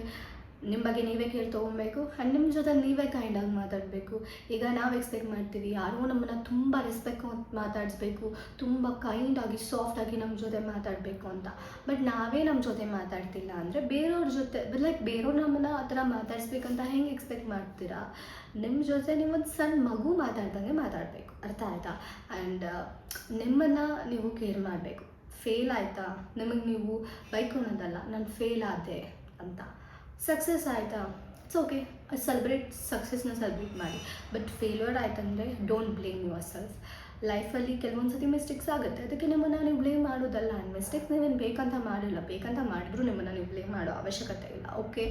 ನಿಮ್ಮ ಬಗ್ಗೆ ನೀವೇ ಕೇಳಿ ತೊಗೊಬೇಕು. ಆ್ಯಂಡ್ ನಿಮ್ಮ ಜೊತೆ ನೀವೇ ಕೈಂಡಾಗಿ ಮಾತಾಡಬೇಕು. ಈಗ ನಾವು ಎಕ್ಸ್ಪೆಕ್ಟ್ ಮಾಡ್ತೀವಿ ಯಾರೋ ನಮ್ಮನ್ನು ತುಂಬ ರೆಸ್ಪೆಕ್ಟ್ ಮಾತಾಡಿಸ್ಬೇಕು, ತುಂಬ ಕೈಂಡಾಗಿ ಸಾಫ್ಟಾಗಿ ನಮ್ಮ ಜೊತೆ ಮಾತಾಡಬೇಕು ಅಂತ. ಬಟ್ ನಾವೇ ನಮ್ಮ ಜೊತೆ ಮಾತಾಡ್ತಿಲ್ಲ ಅಂದರೆ ಬೇರೆಯವ್ರ ಜೊತೆ ಲೈಕ್ ಬೇರೆಯವ್ರು ನಮ್ಮನ್ನು ಆ ಥರ ಮಾತಾಡಿಸ್ಬೇಕಂತ ಹೆಂಗೆ ಎಕ್ಸ್ಪೆಕ್ಟ್ ಮಾಡ್ತೀರಾ? ನಿಮ್ಮ ಜೊತೆ ನೀವೊಂದು ಸಣ್ಣ ಮಗು ಮಾತಾಡ್ದಂಗೆ ಮಾತಾಡಬೇಕು. ಅರ್ಥ ಆಯಿತಾ? ಆ್ಯಂಡ್ ನಿಮ್ಮನ್ನು ನೀವು ಕೇರ್ ಮಾಡಬೇಕು. ಫೇಲ್ ಆಯಿತಾ? ನಿಮಗೆ ನೀವು ಬೈಕೊಳೋದಲ್ಲ, ನಾನು ಫೇಲ್ ಆದೆ ಅಂತ. ಸಕ್ಸಸ್ ಆಯಿತಾ? ಇಟ್ಸ್ ಓಕೆ ಸೆಲೆಬ್ರೇಟ್ ಸಕ್ಸಸ್ನ ಸೆಲೆಬ್ರೇಟ್ ಮಾಡಿ. ಬಟ್ ಫೇಲ್ಯೂರ್ ಆಯ್ತಂದರೆ ಡೋಂಟ್ ಬ್ಲೇಮ್ ಯುವರ್ ಸೆಲ್ಫ್ ಲೈಫಲ್ಲಿ ಕೆಲವೊಂದು ಸತಿ ಮಿಸ್ಟೇಕ್ಸ್ ಆಗುತ್ತೆ. ಅದಕ್ಕೆ ನಿಮ್ಮನ್ನು ನೀವು ಬ್ಲೇಮ್ ಮಾಡೋದಲ್ಲ. ಮಿಸ್ಟೇಕ್ಸ್ ನೀವೇನು ಬೇಕಂತ ಮಾಡಿಲ್ಲ. ಬೇಕಂತ ಮಾಡಿದ್ರು ನಿಮ್ಮನ್ನು ನೀವು ಬ್ಲೇಮ್ ಮಾಡೋ ಅವಶ್ಯಕತೆ ಇಲ್ಲ. Okay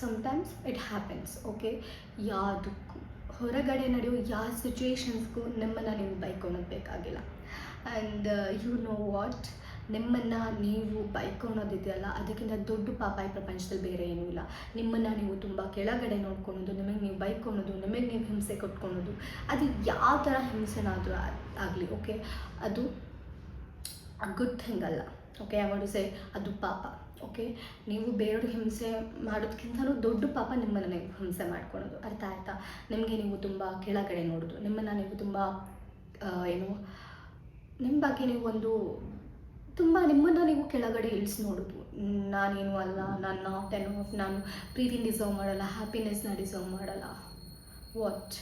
sometimes it happens okay ಯಾವುದಕ್ಕೂ, ಹೊರಗಡೆ ನಡೆಯೋ ಯಾವ ಸಿಚುವೇಶನ್ಸ್ಗೂ ನಿಮ್ಮನ್ನು ನೀವು ಬೈಕೊಳೋದು ಬೇಕಾಗಿಲ್ಲ. ಆ್ಯಂಡ್ ಯು ನೋ ವಾಟ್ ನಿಮ್ಮನ್ನು ನೀವು ಬೈಕೊಳೋದಿದೆಯಲ್ಲ, ಅದಕ್ಕಿಂತ ದೊಡ್ಡ ಪಾಪ ಈ ಪ್ರಪಂಚದಲ್ಲಿ ಬೇರೆ ಏನೂ ಇಲ್ಲ. ನಿಮ್ಮನ್ನು ನೀವು ತುಂಬ ಕೆಳಗಡೆ ನೋಡ್ಕೊಳೋದು ನಿಮಗೆ ನೀವು ಬೈಕೊಳೋದು, ನಿಮಗೆ ನೀವು ಹಿಂಸೆ ಕೊಟ್ಕೊಳೋದು ಅದು ಯಾವ ಥರ ಹಿಂಸೆನಾದರೂ ಆಗಲಿ, ಓಕೆ? ಅದು ಗುಡ್ ಥಿಂಗ್ ಅಲ್ಲ, ಓಕೆ? ವಾಂಟ್ ಸೇ ಅದು ಪಾಪ, ಓಕೆ? ನೀವು ಬೇರೆಯವ್ರಿಗೆ ಹಿಂಸೆ ಮಾಡೋದಕ್ಕಿಂತಲೂ ದೊಡ್ಡ ಪಾಪ ನಿಮ್ಮನ್ನು ನೀವು ಹಿಂಸೆ ಮಾಡ್ಕೊಳೋದು ಅರ್ಥ ಆಯ್ತಾ? ನಿಮಗೆ ನೀವು ತುಂಬ ಕೆಳಗಡೆ ನೋಡೋದು. ನಿಮ್ಮನ್ನು ನೀವು ತುಂಬ ಏನು, ನಿಮ್ಮ ಬಗ್ಗೆ ನೀವು ಒಂದು ತುಂಬ ನಿಮ್ಮನ್ನು ನೀವು ಕೆಳಗಡೆ ಇಳಿಸಿ ನೋಡೋದು ನಾನೇನು ಅಲ್ಲ ನಾನು ನಾಟ್ ಆಫ್ ನಾನು ಪ್ರೀತಿನ ಡಿಸರ್ವ್ ಮಾಡಲ್ಲ ಹ್ಯಾಪಿನೆಸ್ನ ಡಿಸರ್ವ್ ಮಾಡಲ್ಲ. ವಾಟ್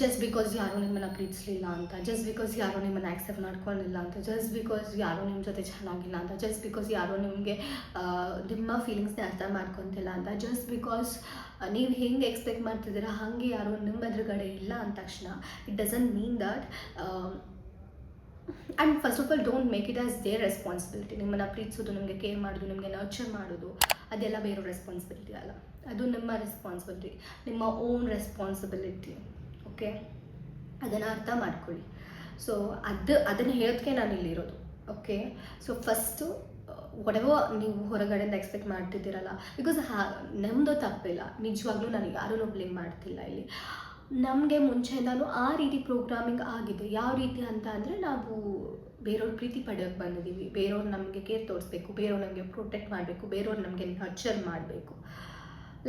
ಜಸ್ಟ್ ಬಿಕಾಸ್ ಯಾರೂ ನಿಮ್ಮನ್ನು ಪ್ರೀತಿಸಲಿಲ್ಲ ಅಂತ ಜಸ್ಟ್ ಬಿಕಾಸ್ ಯಾರೂ ನಿಮ್ಮನ್ನು ಆ್ಯಕ್ಸೆಪ್ಟ್ ಮಾಡ್ಕೊಂಡಿಲ್ಲ ಅಂತ ಜಸ್ಟ್ ಬಿಕಾಸ್ ಯಾರೂ ನಿಮ್ಮ ಜೊತೆ ಚೆನ್ನಾಗಿಲ್ಲ ಅಂತ ಜಸ್ಟ್ ಬಿಕಾಸ್ ಯಾರೂ ನಿಮಗೆ ನಿಮ್ಮ ಫೀಲಿಂಗ್ಸ್ನ ಅರ್ಥ ಮಾಡ್ಕೊತಿಲ್ಲ ಅಂತ ಜಸ್ಟ್ ಬಿಕಾಸ್ ನೀವು ಹೆಂಗೆ ಎಕ್ಸ್ಪೆಕ್ಟ್ ಮಾಡ್ತಿದ್ದೀರಾ, ಹಾಗೆ ಯಾರೂ ನಿಮ್ಮ ಎದುರುಗಡೆ ಇಲ್ಲ ಅಂದ ತಕ್ಷಣ it doesn't mean that and first of all don't make it as their responsibility ನಿಮ್ಮನ್ನು ಪ್ರೀತಿಸೋದು, ನಿಮಗೆ ಕೇರ್ ಮಾಡೋದು, ನಿಮಗೆ ನರ್ಚರ್ ಮಾಡೋದು, ಅದೆಲ್ಲ ಬೇರೆ ರೆಸ್ಪಾನ್ಸಿಬಿಲಿಟಿ ಅಲ್ಲ. ಅದು ನಿಮ್ಮ ರೆಸ್ಪಾನ್ಸಿಬಿಲಿಟಿ ನಿಮ್ಮ ಓನ್ ರೆಸ್ಪಾನ್ಸಿಬಿಲಿಟಿ ಓಕೆ ಅದನ್ನು ಅರ್ಥ ಮಾಡ್ಕೊಳ್ಳಿ. ಸೊ ಅದು, ಅದನ್ನು ಹೇಳೋದಕ್ಕೆ ನಾನು ಇಲ್ಲಿರೋದು ಓಕೆ ಸೊ ಫಸ್ಟು ಒಡವ ನೀವು ಹೊರಗಡೆಯಿಂದ ಎಕ್ಸ್ಪೆಕ್ಟ್ ಮಾಡ್ತಿದ್ದೀರಲ್ಲ ಬಿಕಾಸ್ ಹಾ ನಮ್ಮದು ತಪ್ಪಿಲ್ಲ. ನಿಜವಾಗ್ಲೂ ನಾನು ಯಾರೂ ಬ್ಲೇಮ್ ಮಾಡ್ತಿಲ್ಲ ಇಲ್ಲಿ. ನಮಗೆ ಮುಂಚೆಯಿಂದಲೂ ಆ ರೀತಿ ಪ್ರೋಗ್ರಾಮಿಂಗ್ ಆಗಿದೆ. ಯಾವ ರೀತಿ ಅಂತ ಅಂದರೆ ನಾವು ಬೇರೆಯವ್ರ ಪ್ರೀತಿ ಪಡೆಯೋಕ್ಕೆ ಬಂದಿದ್ದೀವಿ ಬೇರೆಯವ್ರು ನಮಗೆ ಕೇರ್ ತೋರಿಸ್ಬೇಕು ಬೇರೆಯವ್ರು ನಮಗೆ ಪ್ರೊಟೆಕ್ಟ್ ಮಾಡಬೇಕು ಬೇರೆಯವ್ರು ನಮಗೆ ನರ್ಚರ್ ಮಾಡಬೇಕು.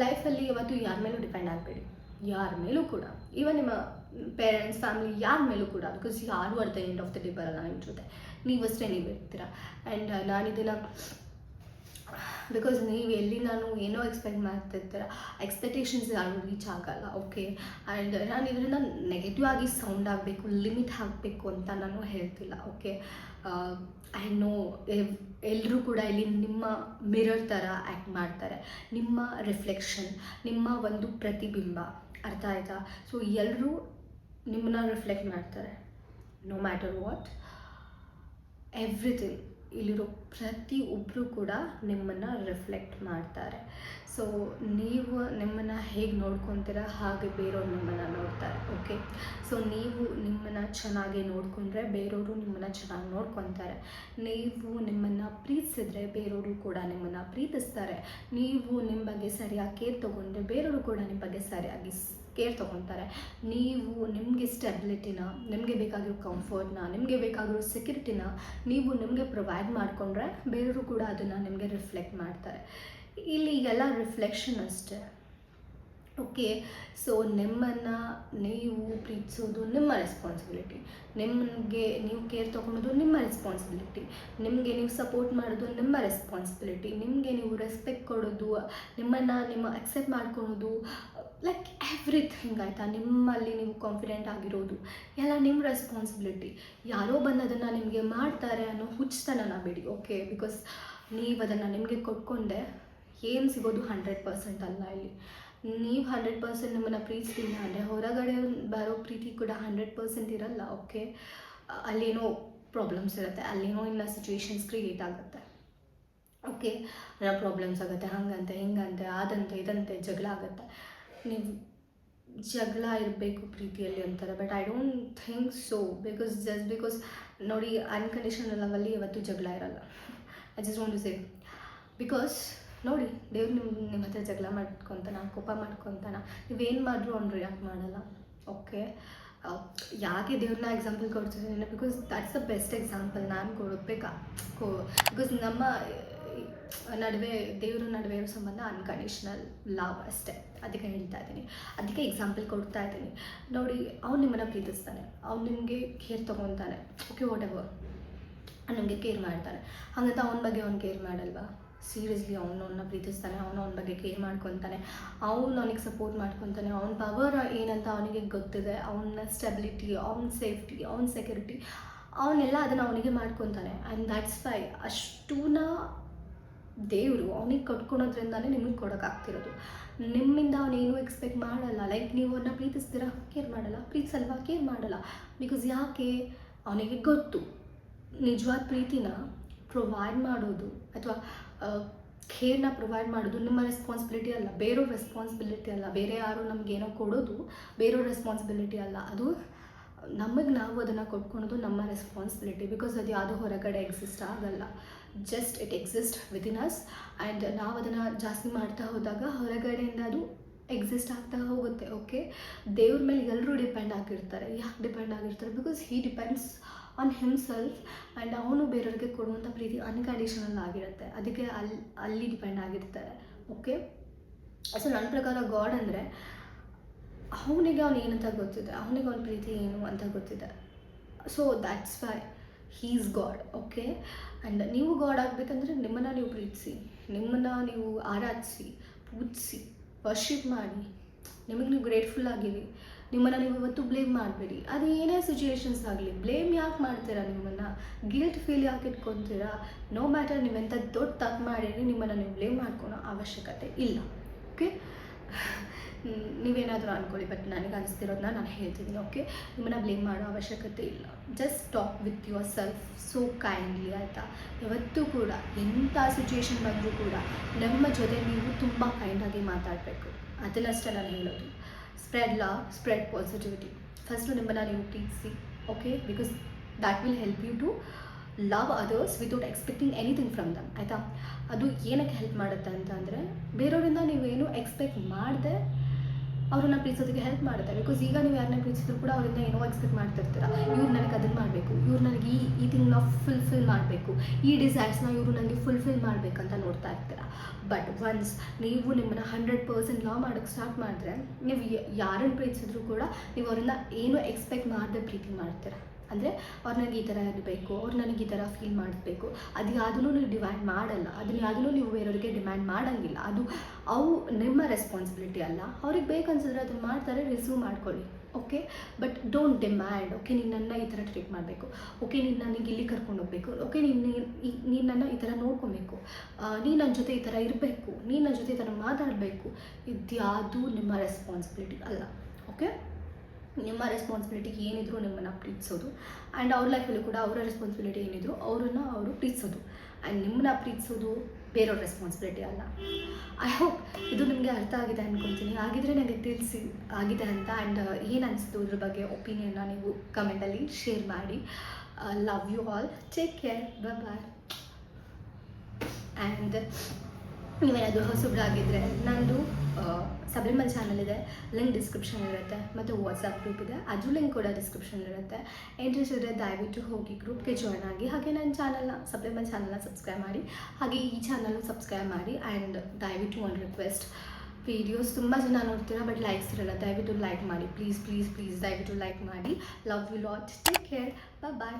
ಲೈಫಲ್ಲಿ ಯಾವತ್ತು ಯಾರ ಮೇಲೂ ಡಿಪೆಂಡ್ ಆಗಬೇಡಿ. ಯಾರ ಮೇಲೂ ಕೂಡ. ಈವನ್ ನಿಮ್ಮ ಪೇರೆಂಟ್ಸ್ ಫ್ಯಾಮಿಲಿ ಯಾರ ಮೇಲೂ ಕೂಡ. ಬಿಕಾಸ್ ಯಾರು at the end of the day ಬರಲ್ಲ ನಿಮ್ಮ ಜೊತೆ ನೀವಷ್ಟೇ ನೀವು ಇರ್ತೀರ. ಆ್ಯಂಡ್ ನಾನು ಇದನ್ನು ಬಿಕಾಸ್ ನೀವು ಎಲ್ಲಿ ನಾನು ಏನೋ ಎಕ್ಸ್ಪೆಕ್ಟ್ ಮಾಡ್ತಿರ್ತೀರ ಎಕ್ಸ್ಪೆಕ್ಟೇಷನ್ಸ್ ಯಾರು ರೀಚ್ ಆಗಲ್ಲ ಓಕೆ ಆ್ಯಂಡ್ ನಾನು ಇದರಿಂದ ನೆಗೆಟಿವ್ ಆಗಿ ಸೌಂಡ್ ಆಗಬೇಕು ಲಿಮಿಟ್ ಹಾಕಬೇಕು ಅಂತ ನಾನು ಹೇಳ್ತಿಲ್ಲ ಓಕೆ ಐ ನೋ ಎಲ್ಲರೂ ಕೂಡ ಇಲ್ಲಿ ನಿಮ್ಮ ಮಿರರ್ ಥರ ಆ್ಯಕ್ಟ್ ಮಾಡ್ತಾರೆ. ನಿಮ್ಮ ರಿಫ್ಲೆಕ್ಷನ್ ನಿಮ್ಮ ಒಂದು ಪ್ರತಿಬಿಂಬ, ಅರ್ಥ ಆಯಿತಾ? ಸೊ ಎಲ್ಲರೂ ನಿಮ್ಮನ್ನ ರಿಫ್ಲೆಕ್ಟ್ ಮಾಡ್ತಾರೆ ನೋ ಮ್ಯಾಟರ್ ವಾಟ್ ಎವ್ರಿಥಿಂಗ್ ಇಲ್ಲಿರೋ ಪ್ರತಿ ಒಬ್ಬರು ಕೂಡ ನಿಮ್ಮನ್ನು ರಿಫ್ಲೆಕ್ಟ್ ಮಾಡ್ತಾರೆ. ಸೊ ನೀವು ನಿಮ್ಮನ್ನು ಹೇಗೆ ನೋಡ್ಕೊತೀರ, ಹಾಗೆ ಬೇರೆಯವ್ರು ನಿಮ್ಮನ್ನು ನೋಡ್ತಾರೆ ಓಕೆ ಸೊ ನೀವು ನಿಮ್ಮನ್ನು ಚೆನ್ನಾಗಿ ನೋಡಿಕೊಂಡ್ರೆ ಬೇರೆಯವರು ನಿಮ್ಮನ್ನು ಚೆನ್ನಾಗಿ ನೋಡ್ಕೊತಾರೆ. ನೀವು ನಿಮ್ಮನ್ನು ಪ್ರೀತಿಸಿದ್ರೆ ಬೇರೆಯವರು ಕೂಡ ನಿಮ್ಮನ್ನು ಪ್ರೀತಿಸ್ತಾರೆ. ನೀವು ನಿಮ್ಮ ಬಗ್ಗೆ ಸರಿಯಾಗಿ ಕೇರ್ ತೊಗೊಂಡ್ರೆ ಬೇರೆಯವರು ಕೂಡ ನಿಮ್ಮ ಬಗ್ಗೆ ಸರಿಯಾಗಿ ಕೇರ್ ತೊಗೊತಾರೆ ನೀವು ನಿಮಗೆ ಸ್ಟೆಬಿಲಿಟಿನ ನಿಮಗೆ ಬೇಕಾಗಿರೋ ಕಂಫರ್ಟ್ನ ನಿಮಗೆ ಬೇಕಾಗಿರೋ ಸೆಕ್ಯೂರಿಟಿನ ನೀವು ನಿಮಗೆ ಪ್ರೊವೈಡ್ ಮಾಡಿಕೊಂಡ್ರೆ ಬೇರೆಯವರು ಕೂಡ ಅದನ್ನು ನಿಮಗೆ ರಿಫ್ಲೆಕ್ಟ್ ಮಾಡ್ತಾರೆ. ಇಲ್ಲಿ ಎಲ್ಲ ರಿಫ್ಲೆಕ್ಷನ್ ಅಷ್ಟೇ. ಓಕೆ ಸೊ ನಿಮ್ಮನ್ನು ನೀವು ಪ್ರೀತಿಸೋದು ನಿಮ್ಮ ರೆಸ್ಪಾನ್ಸಿಬಿಲಿಟಿ ನಿಮಗೆ ನೀವು ಕೇರ್ ತೊಗೊಳೋದು ನಿಮ್ಮ ರೆಸ್ಪಾನ್ಸಿಬಿಲಿಟಿ ನಿಮಗೆ ನೀವು ಸಪೋರ್ಟ್ ಮಾಡೋದು ನಿಮ್ಮ ರೆಸ್ಪಾನ್ಸಿಬಿಲಿಟಿ ನಿಮಗೆ ನೀವು ರೆಸ್ಪೆಕ್ಟ್ ಕೊಡೋದು, ನಿಮ್ಮನ್ನು ನಿಮ್ಮ ಅಕ್ಸೆಪ್ಟ್ ಮಾಡ್ಕೊಳೋದು ಲೈಕ್ ಎವ್ರಿಥಿಂಗ್ ಆಯಿತಾ? ನಿಮ್ಮಲ್ಲಿ ನೀವು ಕಾನ್ಫಿಡೆಂಟ್ ಆಗಿರೋದು, ಎಲ್ಲ ನಿಮ್ಮ ರೆಸ್ಪಾನ್ಸಿಬಿಲಿಟಿ ಯಾರೋ ಬಂದು ಅದನ್ನು ನಿಮಗೆ ಮಾಡ್ತಾರೆ ಅನ್ನೋ ಹುಚ್ಚತನ ಬಿಡಿ ಓಕೆ ಬಿಕಾಸ್ ನೀವು ಅದನ್ನು ನಿಮಗೆ ಕೊಟ್ಕೊಂಡೆ ಏನು ಸಿಗೋದು ಹಂಡ್ರೆಡ್ ಪರ್ಸೆಂಟ್ ಅಲ್ಲ ಇಲ್ಲಿ. ನೀವು ಹಂಡ್ರೆಡ್ ಪರ್ಸೆಂಟ್ ನಿಮ್ಮನ್ನು ಪ್ರೀತಿಸ್ತೀನಿ ಅಂದರೆ ಹೊರಗಡೆ ಬರೋ ಪ್ರೀತಿ ಕೂಡ ಹಂಡ್ರೆಡ್ ಪರ್ಸೆಂಟ್ ಇರಲ್ಲ ಓಕೆ ಅಲ್ಲೇನೋ ಪ್ರಾಬ್ಲಮ್ಸ್ ಇರುತ್ತೆ, ಅಲ್ಲೇನೋ ಇಲ್ಲ ಸಿಚುವೇಶನ್ಸ್ ಕ್ರಿಯೇಟ್ ಆಗುತ್ತೆ. ಓಕೆ ಪ್ರಾಬ್ಲಮ್ಸ್ ಆಗುತ್ತೆ, ಹಂಗಂತೆ, ಹಿಂಗಂತೆ, ಆದಂತೆ, ಇದಂತೆ ಜಗಳ ಆಗುತ್ತೆ. ನೀವು ಜಗಳ ಇರಬೇಕು ಪ್ರೀತಿಯಲ್ಲಿ ಅಂತಾರೆ but I don't think so because just because ನೋಡಿ ಅನ್ಕಂಡೀಷನಲ್ ಲವಲ್ಲಿ ಇವತ್ತು ಜಗಳ ಇರಲ್ಲ. I just want to say because ನೋಡಿ ದೇವ್ರು ನಿಮ್ಮ ನಿಮ್ಮ ಹತ್ರ ಜಗಳ ಮಾಡ್ಕೊತಾನ, ಕೋಪ ಮಾಡ್ಕೊತಾನ, ನೀವೇನು ಮಾಡಿದ್ರು ಅವ್ನು ರಿಯಾಕ್ಟ್ ಮಾಡಲ್ಲ ಓಕೆ ಯಾಕೆ ದೇವ್ರನ್ನ example ಕೊಡ್ತಿದ್ದೀನಿ because that's the best example ನಾನು ಕೊಡಬೇಕಾ? ಕೊ ಬಿಕಾಸ್ ನಮ್ಮ ನಡುವೆ, ದೇವ್ರ ನಡುವೆ ಸಂಬಂಧ ಅನ್ಕಂಡೀಷ್ನಲ್ ಲವ್ ಅಷ್ಟೇ. ಅದಕ್ಕೆ ಹೇಳ್ತಾ ಇದ್ದೀನಿ. ಅದಕ್ಕೆ ಎಕ್ಸಾಂಪಲ್ ಕೊಡ್ತಾ ಇದ್ದೀನಿ. ನೋಡಿ, ಅವ್ನು ನಿಮ್ಮನ್ನು ಪ್ರೀತಿಸ್ತಾನೆ. ಅವ್ನು ನಿಮಗೆ ಕೇರ್ ತೊಗೊತಾನೆ. ಓಕೆ ವಾಟ್ ಎವರ್ ನಿಮಗೆ ಕೇರ್ ಮಾಡ್ತಾನೆ. ಹಾಗಂತ ಅವನ ಬಗ್ಗೆ ಅವ್ನು ಕೇರ್ ಮಾಡಲ್ವಾ? ಸೀರಿಯಸ್ಲಿ ಅವನು ಅವನ್ನ ಪ್ರೀತಿಸ್ತಾನೆ. ಅವನು ಅವನ ಬಗ್ಗೆ ಕೇರ್ ಮಾಡ್ಕೊತಾನೆ. ಅವನು ಅವನಿಗೆ ಸಪೋರ್ಟ್ ಮಾಡ್ಕೊತಾನೆ. ಅವನ ಪವರ್ ಏನಂತ ಅವನಿಗೆ ಗೊತ್ತಿದೆ. ಅವನ ಸ್ಟೆಬಿಲಿಟಿ ಅವನ ಸೇಫ್ಟಿ ಅವನ ಸೆಕ್ಯೂರಿಟಿ ಅವನ್ನೆಲ್ಲ ಅದನ್ನು ಅವನಿಗೆ ಮಾಡ್ಕೊತಾನೆ. ಆ್ಯಂಡ್ ದ್ಯಾಟ್ಸ್ ವೈ ಅಷ್ಟೂನ ದೇವರು ಅವನಿಗೆ ಕಟ್ಕೊಳೋದ್ರಿಂದಾನೇ ನಿಮಗೆ ಕೊಡೋಕ್ಕಾಗ್ತಿರೋದು ನಿಮ್ಮಿಂದ ಅವನೇನು ಎಕ್ಸ್ಪೆಕ್ಟ್ ಮಾಡಲ್ಲ ಲೈಕ್ ನೀವು ಅವ್ರನ್ನ ಪ್ರೀತಿಸ್ತೀರಾ ಕೇರ್ ಮಾಡಲ್ಲ ಪ್ರೀತಿಸಲ್ವಾ ಕೇರ್ ಮಾಡಲ್ಲ. ಬಿಕಾಸ್ ಯಾಕೆ? ಅವನಿಗೆ ಗೊತ್ತು. ನಿಜವಾದ ಪ್ರೀತಿನ ಪ್ರೊವೈಡ್ ಮಾಡೋದು ಅಥವಾ ಕೇರ್ನ ಪ್ರೊವೈಡ್ ಮಾಡೋದು ನಿಮ್ಮ ರೆಸ್ಪಾನ್ಸಿಬಿಲಿಟಿ ಅಲ್ಲ. ಬೇರೆಯವ್ರ ರೆಸ್ಪಾನ್ಸಿಬಿಲಿಟಿ ಅಲ್ಲ. ಬೇರೆ ಯಾರು ನಮಗೇನೋ ಕೊಡೋದು, ಬೇರೋ ರೆಸ್ಪಾನ್ಸಿಬಿಲಿಟಿ ಅಲ್ಲ. ಅದು ನಮಗೆ ನಾವು ಅದನ್ನು ಕೊಟ್ಕೊಳೋದು ನಮ್ಮ ರೆಸ್ಪಾನ್ಸಿಬಿಲಿಟಿ ಬಿಕಾಸ್ ಅದು ಯಾವುದು ಹೊರಗಡೆ ಎಕ್ಸಿಸ್ಟ್ ಆಗಲ್ಲ. Just it exist within us and ನಾವು ಅದನ್ನು ಜಾಸ್ತಿ ಮಾಡ್ತಾ ಹೋದಾಗ ಹೊರಗಡೆಯಿಂದ ಅದು ಎಕ್ಸಿಸ್ಟ್ ಆಗ್ತಾ ಹೋಗುತ್ತೆ ಓಕೆ ದೇವ್ರ ಮೇಲೆ ಎಲ್ಲರೂ ಡಿಪೆಂಡ್ ಆಗಿರ್ತಾರೆ. ಯಾಕೆ ಡಿಪೆಂಡ್ ಆಗಿರ್ತಾರೆ? Because he depends on himself and ಅವನು ಬೇರೆಯವ್ರಿಗೆ ಕೊಡುವಂಥ ಪ್ರೀತಿ ಅನ್ಕಂಡೀಷನಲ್ ಆಗಿರುತ್ತೆ. ಅದಕ್ಕೆ ಅಲ್ಲಿ ಅಲ್ಲಿ ಡಿಪೆಂಡ್ ಆಗಿರ್ತಾರೆ ಓಕೆ ಸೊ ನನ್ನ ಪ್ರಕಾರ ಗಾಡ್ ಅಂದರೆ ಅವನಿಗೆ ಅವನು ಏನಂತ ಗೊತ್ತಿದೆ? ಅವನಿಗೆ ಅವನ ಪ್ರೀತಿ ಏನು ಅಂತ ಗೊತ್ತಿದೆ. So that's why he's God okay and ನೀವು ಗಾಡ್ ಆಗಬೇಕಂದ್ರೆ ನಿಮ್ಮನ್ನು ನೀವು ಪ್ರೀತಿಸಿ, ನಿಮ್ಮನ್ನು ನೀವು ಆರಾಧಿಸಿ, ಪೂಜಿಸಿ ವರ್ಷಿಪ್ ಮಾಡಿ. ನಿಮಗೆ ನೀವು ಗ್ರೇಟ್ಫುಲ್ ಆಗಿರಿ. ನಿಮ್ಮನ್ನು ನೀವು ಇವತ್ತು ಬ್ಲೇಮ್ ಮಾಡಬೇಡಿ. ಅದು ಏನೇ ಸಿಚುಯೇಷನ್ಸ್ ಆಗಲಿ ಬ್ಲೇಮ್ ಯಾಕೆ ಮಾಡ್ತೀರಾ ನಿಮ್ಮನ್ನು? ಗಿಲ್ಟ್ ಫೀಲ್ ಯಾಕೆ ಇಟ್ಕೊತೀರಾ? ನೋ ಮ್ಯಾಟರ್ ನೀವೆಂಥ ದೊಡ್ಡ ತಪ್ಪು ಮಾಡಿರಿ, ನಿಮ್ಮನ್ನು ನೀವು ಬ್ಲೇಮ್ ಮಾಡ್ಕೊಳೋ ಅವಶ್ಯಕತೆ ಇಲ್ಲ ಓಕೆ ನೀವೇನಾದರೂ ಅಂದ್ಕೊಳ್ಳಿ ಬಟ್ ನನಗೆ ಅನಿಸ್ತಿರೋದನ್ನ ನಾನು ಹೇಳ್ತಿದ್ದೀನಿ ಓಕೆ ನಿಮ್ಮನ್ನು ಬ್ಲೇಮ್ ಮಾಡೋ ಅವಶ್ಯಕತೆ ಇಲ್ಲ. Just talk with yourself so kindly ಆಯಿತಾ? ಯಾವತ್ತೂ ಕೂಡ ಎಂಥ ಸಿಚುವೇಶನ್ ಬಂದರೂ ಕೂಡ, ನಮ್ಮ ಜೊತೆ ನೀವು ತುಂಬ ಕೈಂಡಾಗಿ ಮಾತಾಡಬೇಕು. ಅದನ್ನಷ್ಟೇ ನಾನು ಹೇಳೋದು. ಸ್ಪ್ರೆಡ್ ಲಾ ಸ್ಪ್ರೆಡ್ ಪಾಸಿಟಿವಿಟಿ ಫಸ್ಟು ನಿಮ್ಮನ್ನು ನೀವು ಪ್ರೀತಿಸಿ okay because that will help you to love others without expecting anything from them ಆಯಿತಾ? ಅದು ಏನಕ್ಕೆ ಹೆಲ್ಪ್ ಮಾಡುತ್ತೆ ಅಂತ ಅಂದರೆ, ಬೇರೆಯವರಿಂದ ನೀವೇನು ಎಕ್ಸ್ಪೆಕ್ಟ್ ಮಾಡದೆ ಅವ್ರನ್ನ ಪ್ರೀತಿಸೋದಕ್ಕೆ ಹೆಲ್ಪ್ ಮಾಡ್ತಾರೆ. ಬಿಕಾಸ್ ಈಗ ನೀವು ಯಾರನ್ನ ಪ್ರೀತಿಸಿದ್ರು ಕೂಡ ಅವರಿಂದ ಏನೋ ಎಕ್ಸ್ಪೆಕ್ಟ್ ಮಾಡ್ತಿರ್ತೀರ. ಇವ್ರು ನನಗೆ ಅದನ್ನು ಮಾಡಬೇಕು. ಇವ್ರು ನನಗೆ ಈ ಈ ಥಿಂಗ್ನ ಫುಲ್ಫಿಲ್ ಮಾಡಬೇಕು. ಈ ಡಿಸೈರ್ಸ್ನ ಇವರು ನನಗೆ ಫುಲ್ಫಿಲ್ ಮಾಡಬೇಕಂತ ನೋಡ್ತಾ ಇರ್ತೀರ. ಬಟ್ ಒನ್ಸ್ ನೀವು ನಿಮ್ಮನ್ನು ಹಂಡ್ರೆಡ್ ಪರ್ಸೆಂಟ್ ಲಾ ಮಾಡೋಕ್ಕೆ ಸ್ಟಾರ್ಟ್ ಮಾಡಿದ್ರೆ, ನೀವು ಯಾರನ್ನು ಪ್ರೀತಿಸಿದ್ರು ಕೂಡ ನೀವು ಅವರಿಂದ ಏನು ಎಕ್ಸ್ಪೆಕ್ಟ್ ಮಾಡದೆ ಪ್ರೀತಿ ಮಾಡ್ತೀರ. ಅಂದರೆ ಅವ್ರು ನನಗೆ ಈ ಥರ ಇರಬೇಕು, ಅವ್ರು ನನಗೆ ಈ ಥರ ಫೀಲ್ ಮಾಡಬೇಕು ಅದು ಯಾವುದೂ ನೀವು ಡಿಮ್ಯಾಂಡ್ ಮಾಡಲ್ಲ. ಅದನ್ನ ಯಾವುದೂ ನೀವು ಬೇರೆಯವ್ರಿಗೆ ಡಿಮ್ಯಾಂಡ್ ಮಾಡೋಂಗಿಲ್ಲ. ಅದು ಅವು ನಿಮ್ಮ ರೆಸ್ಪಾನ್ಸಿಬಿಲಿಟಿ ಅಲ್ಲ. ಅವ್ರಿಗೆ ಬೇಕನ್ಸಿದ್ರೆ ಅದನ್ನು ಮಾಡ್ತಾರೆ ರಿಸೀವ್ ಮಾಡ್ಕೊಳ್ಳಿ. Okay but don't demand okay ನೀನು ಈ ಥರ ಟ್ರೀಟ್ ಮಾಡಬೇಕು. ಓಕೆ ನೀನು ನನಗೆ ಇಲ್ಲಿ ಕರ್ಕೊಂಡು ಹೋಗಬೇಕು. ಓಕೆ ನೀನು ನೀನು ನನ್ನ ಈ ಥರ ನೋಡ್ಕೊಬೇಕು. ನೀನು ನನ್ನ ಜೊತೆ ಈ ಥರ ಇರಬೇಕು. ನೀನು ನನ್ನ ಜೊತೆ ಈ ಥರ ಮಾತಾಡಬೇಕು. ಇದ್ಯಾವುದು ನಿಮ್ಮ ರೆಸ್ಪಾನ್ಸಿಬಿಲಿಟಿ ಅಲ್ಲ. ಓಕೆ ನಿಮ್ಮ ರೆಸ್ಪಾನ್ಸಿಬಿಲಿಟಿ ಏನಿದ್ರು ನಿಮ್ಮನ್ನು ಪ್ರೀತಿಸೋದು. ಆ್ಯಂಡ್ ಅವ್ರ ಲೈಫಲ್ಲಿ ಕೂಡ ಅವರ ರೆಸ್ಪಾನ್ಸಿಬಿಲಿಟಿ ಏನಿದ್ರು ಅವರನ್ನು ಅವರು ಪ್ರೀತಿಸೋದು. ಆ್ಯಂಡ್ ನಿಮ್ಮನ್ನ ಪ್ರೀತಿಸೋದು ಬೇರೆಯವ್ರ ರೆಸ್ಪಾನ್ಸಿಬಿಲಿಟಿ ಅಲ್ಲ. ಐ ಹೋಪ್ ಇದು ನಿಮಗೆ ಅರ್ಥ ಆಗಿದೆ ಅನ್ಕೊತೀನಿ. ಆಗಿದ್ರೆ ನನಗೆ ತಿಳಿಸಿ ಆಗಿದೆ ಅಂತ ಆ್ಯಂಡ್ ಏನು ಅನಿಸ್ತು ಇದ್ರ ಬಗ್ಗೆ ಒಪಿನಿಯನ್ನ ನೀವು ಕಮೆಂಟಲ್ಲಿ ಶೇರ್ ಮಾಡಿ. Love you all take care bye and ನೀವೇನಾದರೂ ಹೊಸಬ್ರಾಗಿದ್ದರೆ ನಂದು ಸಬ್ಲಿಮಲ್ ಚಾನಲ್ ಇದೆ ಲಿಂಕ್ ಡಿಸ್ಕ್ರಿಪ್ಷನ್ ಇರುತ್ತೆ. ಮತ್ತು ವಾಟ್ಸಪ್ ಗ್ರೂಪ್ ಇದೆ. ಅದು ಲಿಂಕ್ ಕೂಡ ಡಿಸ್ಕ್ರಿಪ್ಷನ್ ಇರುತ್ತೆ. ಇಂಟ್ರೆಸ್ಟ್ ಇದ್ದರೆ ದಯವಿಟ್ಟು ಹೋಗಿ ಗ್ರೂಪ್ಗೆ ಜಾಯ್ನ್ ಆಗಿ, ಹಾಗೆ ನನ್ನ ಚಾನಲ್ನ ಸಬರಿಮಲ್ ಚಾನಲ್ನ ಸಬ್ಸ್ಕ್ರೈಬ್ ಮಾಡಿ. ಹಾಗೆ ಈ ಚಾನಲ್ನ ಸಬ್ಸ್ಕ್ರೈಬ್ ಮಾಡಿ ಆ್ಯಂಡ್ ದಯವಿಟ್ಟು ಒಂದು ರಿಕ್ವೆಸ್ಟ್ ವೀಡಿಯೋಸ್ ತುಂಬ ಜನ ನೋಡ್ತೀರ ಬಟ್ ಲೈಕ್ಸ್ ಇರಲ್ಲ, ದಯವಿಟ್ಟು ಲೈಕ್ ಮಾಡಿ. ಪ್ಲೀಸ್ ಪ್ಲೀಸ್ ಪ್ಲೀಸ್ ದಯವಿಟ್ಟು ಲೈಕ್ ಮಾಡಿ. Love you lot take care bye